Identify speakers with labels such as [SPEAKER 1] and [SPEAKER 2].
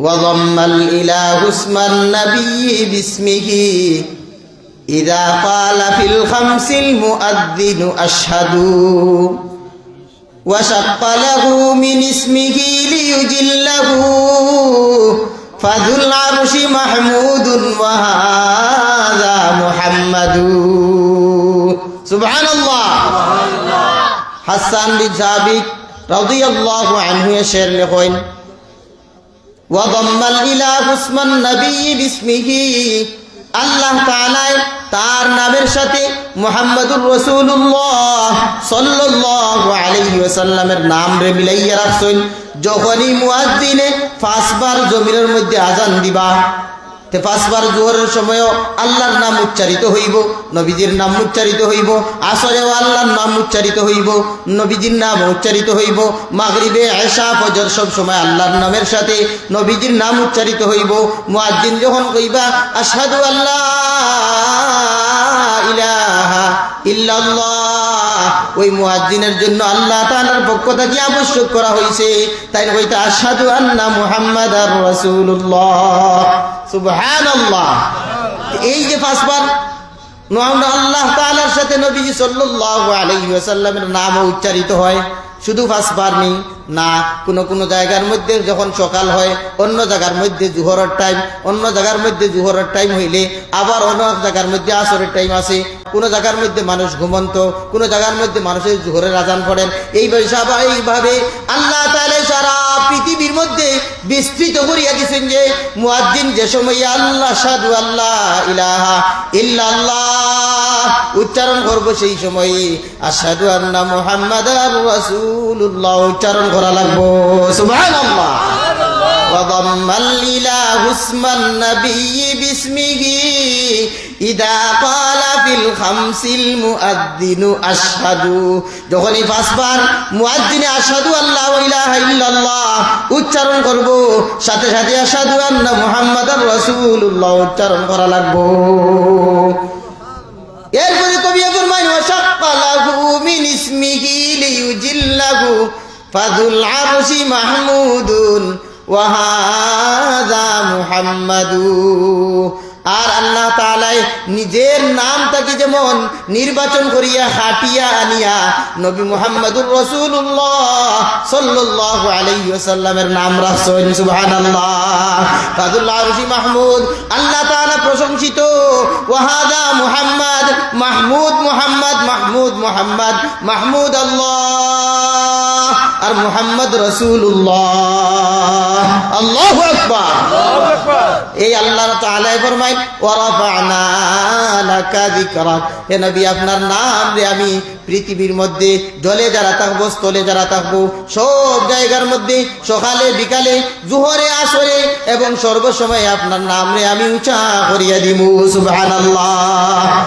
[SPEAKER 1] وضم الإله اسم النبي باسمه إذا قال في الخمس المؤذن أشهد وشق له من اسمه ليجله فذو العرش محمود وهذا محمد سبحان الله حسان بن ثابت رضي الله عنه يشير لخوين وضم الإله اسم النبي باسمه আল্লাহ তাআলায় তার নামের সাথে মুহাম্মদুর রাসূলুল্লাহ সাল্লাল্লাহু আলাইহি ওয়াসাল্লামের নাম রে মিলাইয়া রাখছেন যখনই মুয়াজ্জিনে পাঁচবার জমিনের মধ্যে আজান দিবা তে পাঁচবার জোহরের সময়ও আল্লাহর নাম উচ্চারিত হইব, নবীজির নাম উচ্চারিত হইব, আসরেও আল্লাহর নাম উচ্চারিত হইব, নবীজির নাম উচ্চারিত হইব, মাগরিবে আয়সা, ফজর সব সময় আল্লাহর নামের সাথে নবীজির নাম উচ্চারিত হইব, মুয়াজ্জিন যখন কইবা, আশহাদু আল্লাহ ইলাহা ইল্লাল্লাহ, ওই মুয়াজ্জিনের জন্য আল্লাহ তাআলার পক্ষ থেকে আবশ্যক করা হয়েছে তাই কইতে, আশহাদু আন্না মুহাম্মাদার রাসূলুল্লাহ। এই যে পাঁচবার আল্লাহ তাআলার সাথে নাম উচ্চারিত হয়। শুধু পাঁচবার নেই, না জায়গার মধ্যে যখন সকাল হয়, অন্য জায়গার মধ্যে জুহরের টাইম অন্য জায়গার মধ্যে জুহরের টাইম হইলে আবার অন্য জায়গার মধ্যে আসরের টাইম আছে কোনো জায়গার মধ্যে মানুষ ঘুমন্ত, কোনো জায়গার মধ্যে মানুষের জোহরের আজান পড়েন। এইভাবে এইভাবে আল্লাহ পৃথিবীর মধ্যে বিস্তৃত করিয়া দিয়েছেন যে মুয়াজ্জিন যে সময় আল্লাহ সাধু আল্লাহ ইলাহা ইল্লাল্লাহ উচ্চারণ করব সেই সময় আসাদু আন্না মুহাম্মাদ রাসূলুল্লাহ উচ্চারণ করা লাগবো সুবহানাল্লাহ وضم الإله اسم النبي باسمه إذا قال পাঁচবার মুআদ্দিনে আল্লাহ উচ্চারণ করব, সাথে সাথে আসাদু আল্লাহ মুহাম্মদ রাসূলুল্লাহ উচ্চারণ করা লাগবো। এরপরে কবি মাহমুদুন ওয়াহাদা মুহাম্মাদু। আর আল্লাহ তাআলাই নিজের নামটাকে যেমন নির্বাচন করিয়া হাটিয়া আনিয়া নবী মুহাম্মদুর রাসূলুল্লাহ সাল্লাল্লাহু আলাইহি ওয়াসাল্লামের নাম রাখছেন ফাদুল্লাহ রশি মাহমুদ, আল্লাহ তাআলা প্রশংসিত। ওয়াহাদা মুহাম্মদ, মাহমুদ মুহাম্মদ মাহমুদ মুহাম্মদ, মাহমুদ আল্লাহ। মুহাম্মদ আল্লাহু আকবার। এই আল্লাহ হে নবী আপনার নাম রে আমি পৃথিবীর মধ্যে জলে যারা থাকব স্থলে যারা থাকব সব জায়গার মধ্যে সকালে বিকালে জুহরে আসরে এবং সর্বসময় আপনার নাম রে আমি উঁচা করিয়া দিমু সুবহানাল্লাহ।